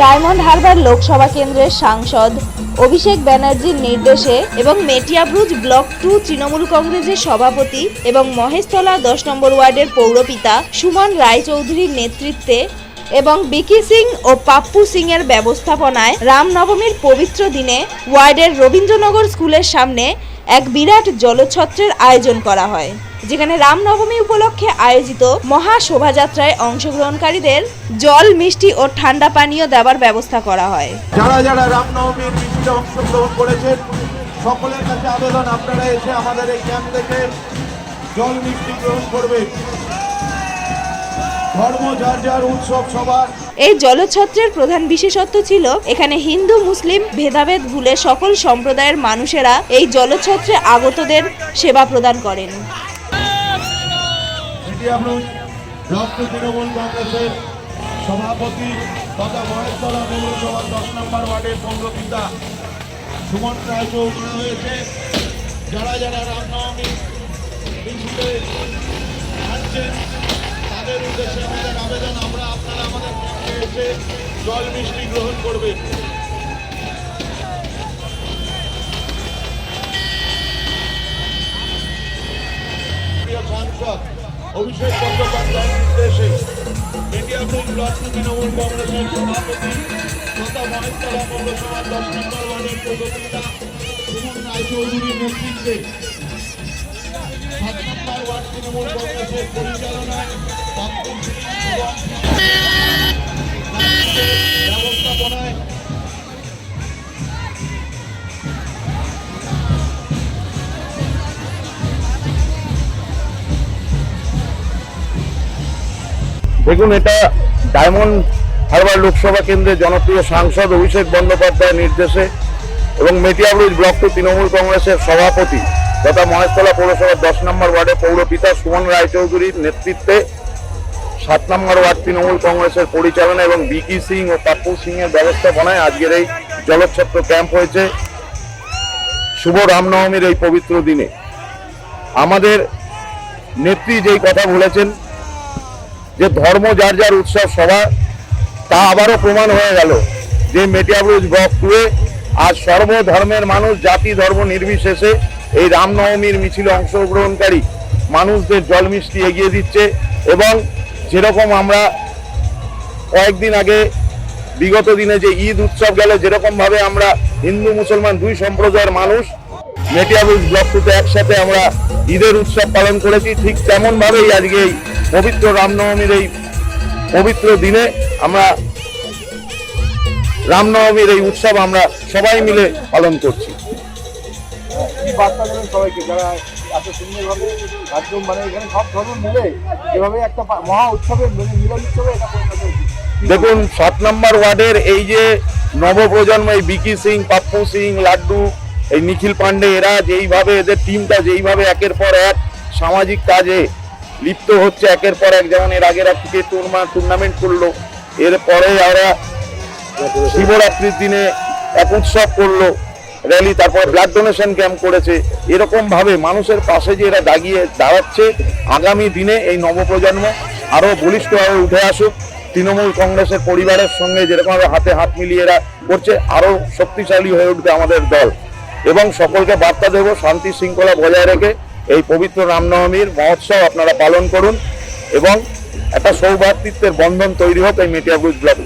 Diamond Harbour Lok Sabha কেন্দ্রের সাংসদ অভিষেক ব্যানার্জির নির্দেশে এবং মেটিয়াব্রুজ ব্লক টু তৃণমূল কংগ্রেসের সভাপতি এবং মহেশতলা দশ নম্বর ওয়ার্ডের পৌরপিতা সুমন রায়চৌধুরীর নেতৃত্বে এবং বিকি সিং ও পাপ্পু সিং এর ব্যবস্থাপনায় রামনবমীর পবিত্র দিনে ওয়ার্ডের রবীন্দ্রনগর স্কুলের সামনে এক বিরাট জলছত্রের আয়োজন করা হয়। যেখানে রামনবমী উপলক্ষে আয়োজিত মহা শোভাযাত্রায় অংশগ্রহণকারীদের জল মিষ্টি ও ঠান্ডা পানীয় দেওয়ার ব্যবস্থা করা হয়। যারা যারা রামনবমীর মিছিলে অংশগ্রহণ করেছেন সকলের কাছে আবেদন আপনারা এসে আমাদের এই ক্যাম্প থেকে জল মিষ্টি গ্রহণ করবেন। এই জলছত্রের প্রধান বিশেষত্ব ছিল এখানে হিন্দু মুসলিম ভেদাভেদ ভুলে সকল সম্প্রদায়ের মানুষেরা এই জলছত্রে আগতদের সেবা প্রদান করেন। আপনার ব্লক তৃণমূল সভাপতি তথা মহেশতলা পৌরসভার দশ নম্বর ওয়ার্ডের পৌরপিতা সুমন রায়চৌধুরী রয়েছে। যারা যারা রামনবমী মিছিলে আসছেন তাদের উদ্দেশ্যে আমাদের আবেদন আমরা আপনারা আমাদের এসে জল মিষ্টি গ্রহণ করবেন। অভিষেক বন্দ্যোপাধ্যায়ের নির্দেশে মেটিয়াপুর ব্লক তৃণমূল কংগ্রেসের সভাপতি তথা মহেশতলা পৌরসভার দশ নম্বর ওয়ার্ডের পৌরপিতা সুমন রায়চৌধুরীর নেতৃত্বে। সাত নম্বর ওয়ার্ড তৃণমূল কংগ্রেসের পরিচালনায় দেখুন, এটা ডায়মন্ড হারবার লোকসভা কেন্দ্রে জনপ্রিয় সাংসদ অভিষেক বন্দ্যোপাধ্যায়ের নির্দেশে এবং মেটিয়াবুজ ব্লক টু তৃণমূল কংগ্রেসের সভাপতি তথা মহেশতলা পৌরসভার দশ নম্বর ওয়ার্ডের পৌরপিতা সুমন রায়চৌধুরীর নেতৃত্বে সাত নম্বর ওয়ার্ড তৃণমূল কংগ্রেসের পরিচালনা এবং বিকি সিং ও পাপ্পু সিং এর ব্যবস্থাপনায় আজকের এই জলচ্ছত্র ক্যাম্প হয়েছে শুভ রামনবমীর এই পবিত্র দিনে। আমাদের নেত্রী যেই কথা বলেছেন যে ধর্ম যার যার উৎসব সভা, তা আবারও প্রমাণ হয়ে গেল যে মেটিয়াবুজ ব্লক টুয়ে আজ সর্বধর্মের মানুষ, জাতি, ধর্ম নির্বিশেষে এই রামনবমীর মিছিলে অংশগ্রহণকারী মানুষদের জল মিষ্টি এগিয়ে দিচ্ছে এবং যেরকম আমরা কয়েকদিন আগে, বিগত দিনে যে ঈদ উৎসব গেল, যেরকমভাবে আমরা হিন্দু, মুসলমান দুই সম্প্রদায়ের মানুষ মেটিয়াবুজ ব্লক টুতে একসাথে আমরা ঈদের উৎসব পালন করেছি, ঠিক তেমনভাবেই আজকে এই পবিত্র রামনবমীর এই পবিত্র দিনে আমরা রামনবমীর এই উৎসব আমরা সবাই মিলে পালন করছি। কি বার্তা দেবেন সবাইকে? যারা এত সুন্দরভাবে একদম মানে এখানে সব ধর্ম মিলে এভাবে একটা মহা উৎসবে মিলে মিলন উৎসবে এটা দেখুন সাত নম্বর ওয়ার্ডের এই যে নবপ্রজন্ম এই বিকি সিং পাপ্পু সিং লাড্ডু এই নিখিল পান্ডে এরা যেইভাবে এদের টিমটা যেইভাবে একের পর এক সামাজিক কাজে লিপ্ত হচ্ছে একের পর এক, যেমন এর আগের এক ক্রিকেট টুর্নামেন্ট করল। এরপরে ওরা শিবরাত্রির দিনে এক উৎসব করল র্যালি তারপর ব্লাড ডোনেশন ক্যাম্প করেছে। এরকম ভাবে মানুষের পাশে যে এরা দাগিয়ে দাঁড়াচ্ছে, আগামী দিনে এই নবপ্রজন্ম আরও বলিষ্ঠভাবে উঠে আসুক। তৃণমূল কংগ্রেসের পরিবারের সঙ্গে যেরকমভাবে হাতে হাত মিলিয়ে এরা করছে আরও শক্তিশালী হয়ে উঠবে আমাদের দল। এবং সকলকে বার্তা দেব, শান্তি শৃঙ্খলা বজায় রেখে এই পবিত্র রামনবমীর মহোৎসব আপনারা পালন করুন এবং একটা সৌভাতৃত্বের বন্ধন তৈরি হোক এই মেটিয়াবুজ ব্লক